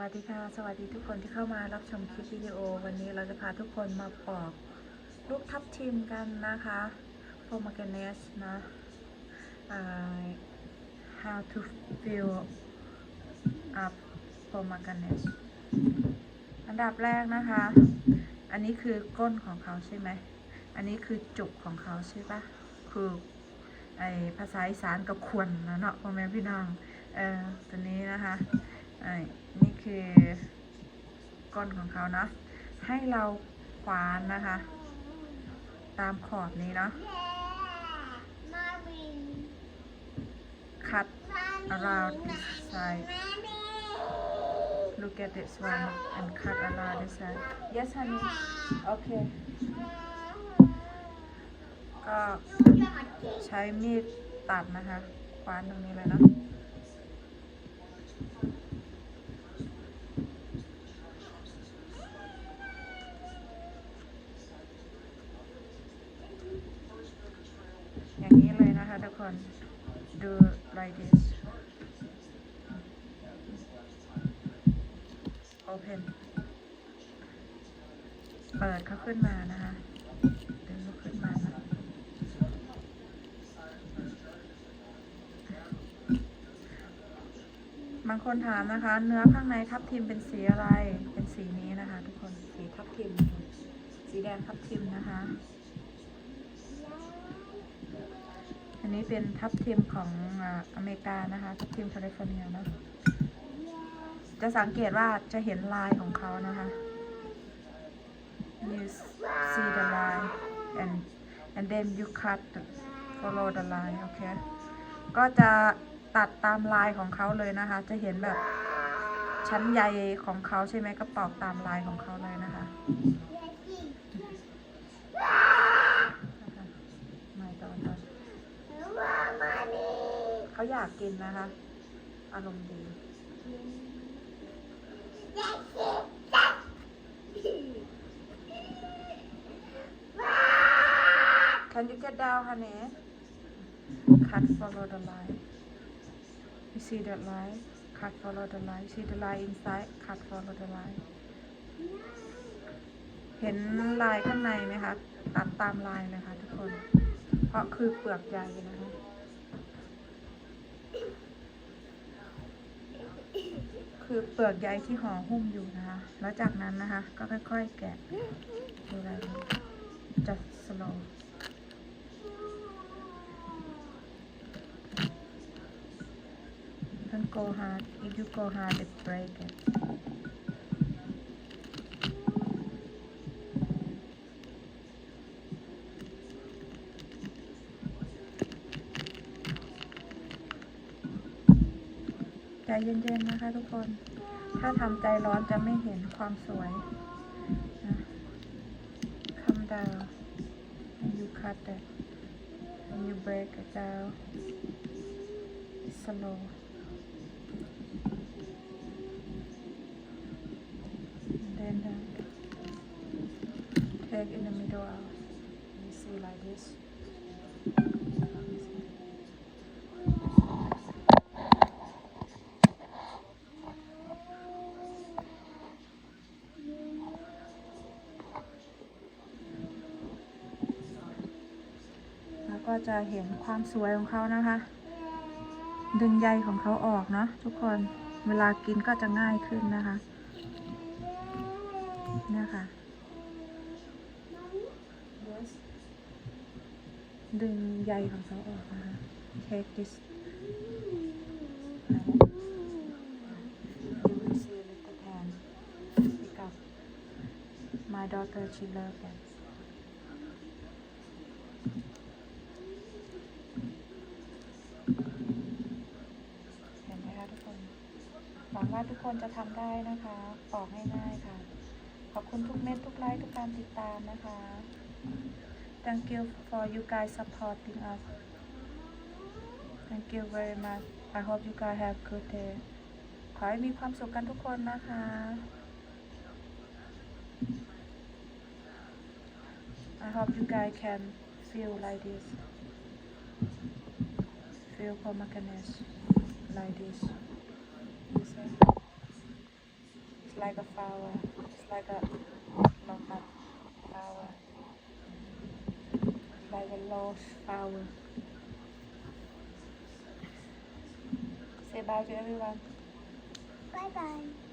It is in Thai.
วัสดีค่ะ สวัสดีทุกคนที่เข้ามารับชมคลิปวิดีโอ วันนี้เราจะพาทุกคนมาปอกลูกทับทิมกันนะคะโ o ม g ก n e s นะ how to fill up pomegranate อันดับแรกนะคะ อันนี้คือก้นของเขาใช่ไหม อันนี้คือจุกของเขาใช่ปะคือไอภาษาอีสานกับควนนะเนาะพ่อแม่พี่น้องเออตัวนี้นะคะไอ คือก้นของเขาเนาะให้เราควานนะคะ ตามขอบนี้เนาะ cut around this side look at this one and cut around this side yes honey okay ก็ใช้มีดตัดนะคะควานตรงนี้เลยเนาะ อย่างนี้ คนดู like this open เปิดเขาขึ้นมานะคะดึงเขาขึ้นมานะบางคนถามนะคะ เนื้อข้างในทับทิมเป็นสีอะไร เป็นสีนี้นะคะ ทุกคน สีทับทิม สีแดงทับทิมนะคะ อั นี้เป็นทับทิมของอเมริกานะคะทับทิมแคลิฟอร์เนียนะจะสังเกตว่าจะเห็นลายของเขานะคะ you see the line and and then you cut the, follow the line โอเคก็จะตัดตามลายของเขาเลยนะคะ จะเห็นแบบชั้นใยของเขาใช่ไหมก็ปอกตามลายของเขาเลยนะคะ ไม่ตอนนั้น เขาอยากกินนะคะ อารมณ์ดีคันยุกเกดดาวค่ะเน cut follow the line you see the line cut follow the line you see the line inside cut follow the line เห็นลายข้างในไหมคะ ตัดตามลายเลยค่ะทุกคน เพราะคือเปลือกใหญ่นะ คือเปลือกใยที่ห่อหุ้มอยู่นะคะ แล้วจากนั้นนะคะ ก็ค่อยๆแกะดูอะไรจะสโล Don't go hard. If you go hard, it break it. ใจเย็นๆนะคะทุกคน ถ้าทำใจร้อนจะไม่เห็นความสวยนะ Come down and you cut it and you break it down slow then uh, take in the middle out you see like this แล้วก็ จะเห็นความสวยของเขานะคะ ดึงใยของเขาออกเนาะทุกคนเวลากินก็จะง่ายขึ้นนะคะเนี่ยค่ะ ดึงใยของเขาออกนะคะ take this you will see a little hand pick up my daughter she love it เห็นไหมคะทุกคน หวังว่าทุกคนจะทำได้นะคะปอกง่ายๆค่ะ ขอบคุณทุกเม็ดทุกไลค์ทุกการติดตามนะคะ Thank you for you guys supporting us Thank you very much I hope you guys have good day ขอให้มีความสุขกันทุกคนนะคะ I hope you guys can feel like this feel pomegranate like this like a flower. It's like a local flower. Like a rose flower. Say bye to everyone. Bye bye.